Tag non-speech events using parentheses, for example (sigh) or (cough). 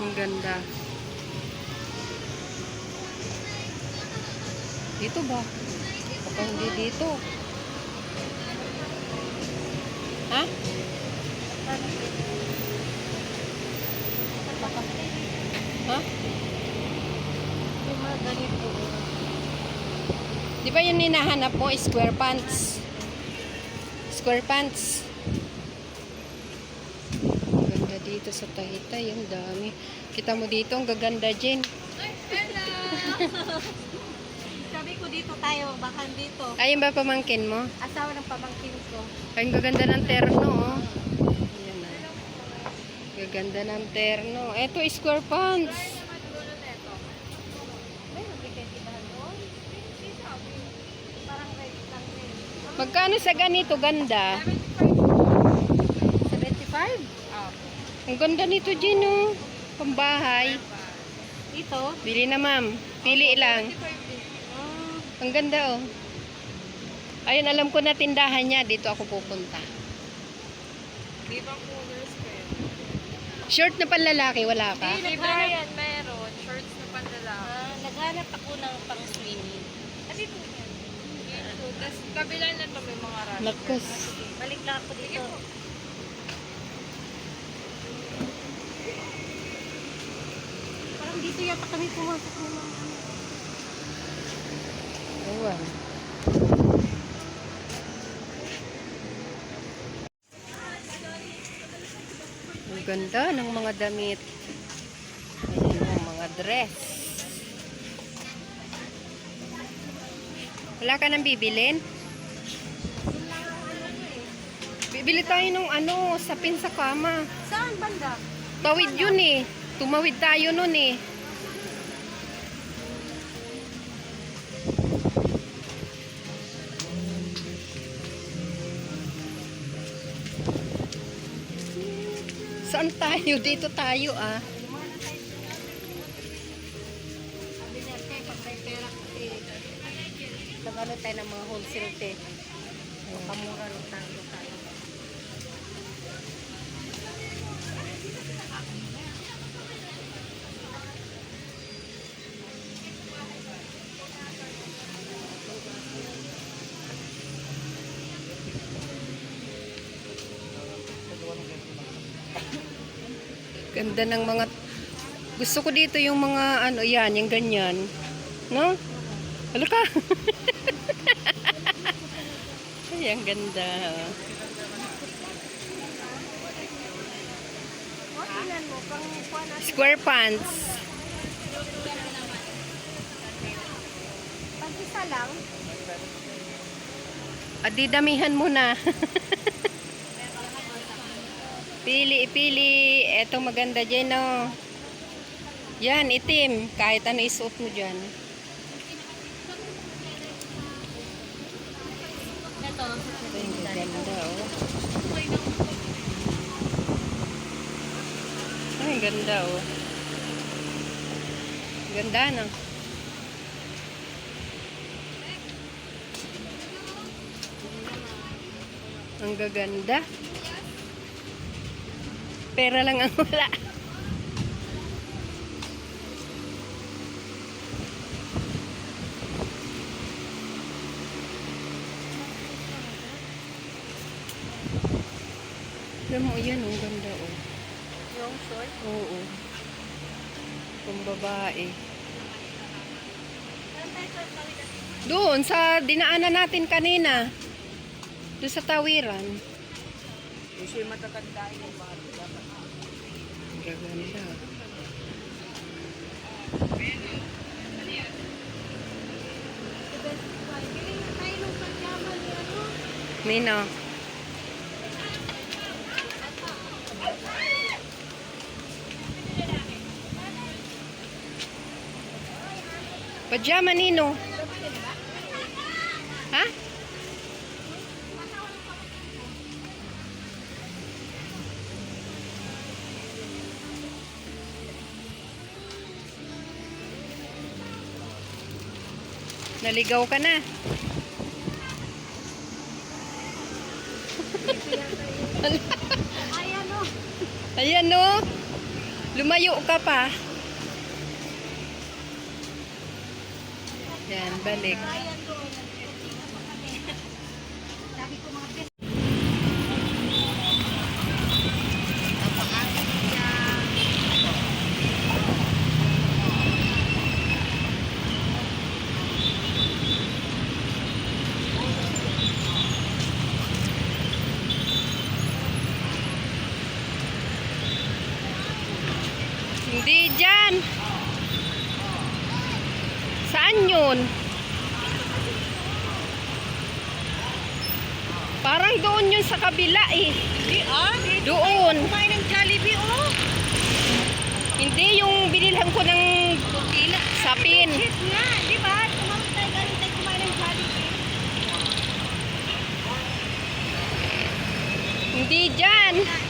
Ang ganda. Dito ba? Baka hindi dito. Ha? Ha? Yung mga ganito. Di ba yun hinahanap mo? Square pants. Square pants. Ang ganda dito sa Tahitay. Ang dami. Kita mo dito, ang gaganda, Jen. Hello! (laughs) Sabi ko dito tayo, baka dito. Ayun ba pamangkin mo? Asawa ng pamangkin ko. Ay, ang gaganda ng terno, oh. Ayan na. Gaganda ng terno. Eto, square pants. Magkano sa ganito ganda? 75? Oo. Ang ganda nito, Jen, oh. Pambahay. Dito? Bili na, ma'am. Pili lang. Ah, Ang ganda, oh. Ayun, alam ko na tindahan niya. Dito ako pupunta. Short na panlalaki, wala ka? Si Brian meron, shorts na pandalaki. Ah, naghanap ako ng pang swimming. Kasi po yan. Dito. Tapos kabila na to may mga rush. Lakas. Balik lang ako dito. Yata kami pumasok ng mga. Ewan. Ang ganda ng mga damit. Ayan ang mga dress. Wala ka nang bibilin? Bibili tayo ng ano, sapin sa kama. Saan banda? Tawid yun eh. Tumawid tayo nun eh. Saan tayo? Dito tayo ah. Nagano tayo ng mga wholesale te. Kamura ng tango tayo. Ganda ng mga... Gusto ko dito yung mga ano, yan, yung ganyan. No? Ano ka? (laughs) Ay, ang ganda. Square pants. Pag isa lang, Adidamihan mo na. (laughs) pili, pili. Eto maganda dyan, no? Yan, itim. Kahit ano isuot mo dyan. Ito, Ay, ang ganda, oh. Ay, ang ganda, oh. Ganda, no? Ang gaganda. Pera lang ang wala. Alam mo, yan, ang ganda, oh. yung short. Oo. Kung babae. Doon, sa dinaanan natin kanina. Doon sa tawiran. Kasi matatanda yung mga dapat. Ang gaganda. Nino. Pajama, Nino. Ha? Naligaw ka na. Ay ano. Ayan no. Lumayo ka pa. Yan, balik. Hindi dyan. Saan yun? Parang doon yun sa kabila eh. Di ah, Doon. kumain ng Jollibee oh. Hindi yung binilhan ko ng sapin. Di ba? Ng Jollibee. Hindi dyan.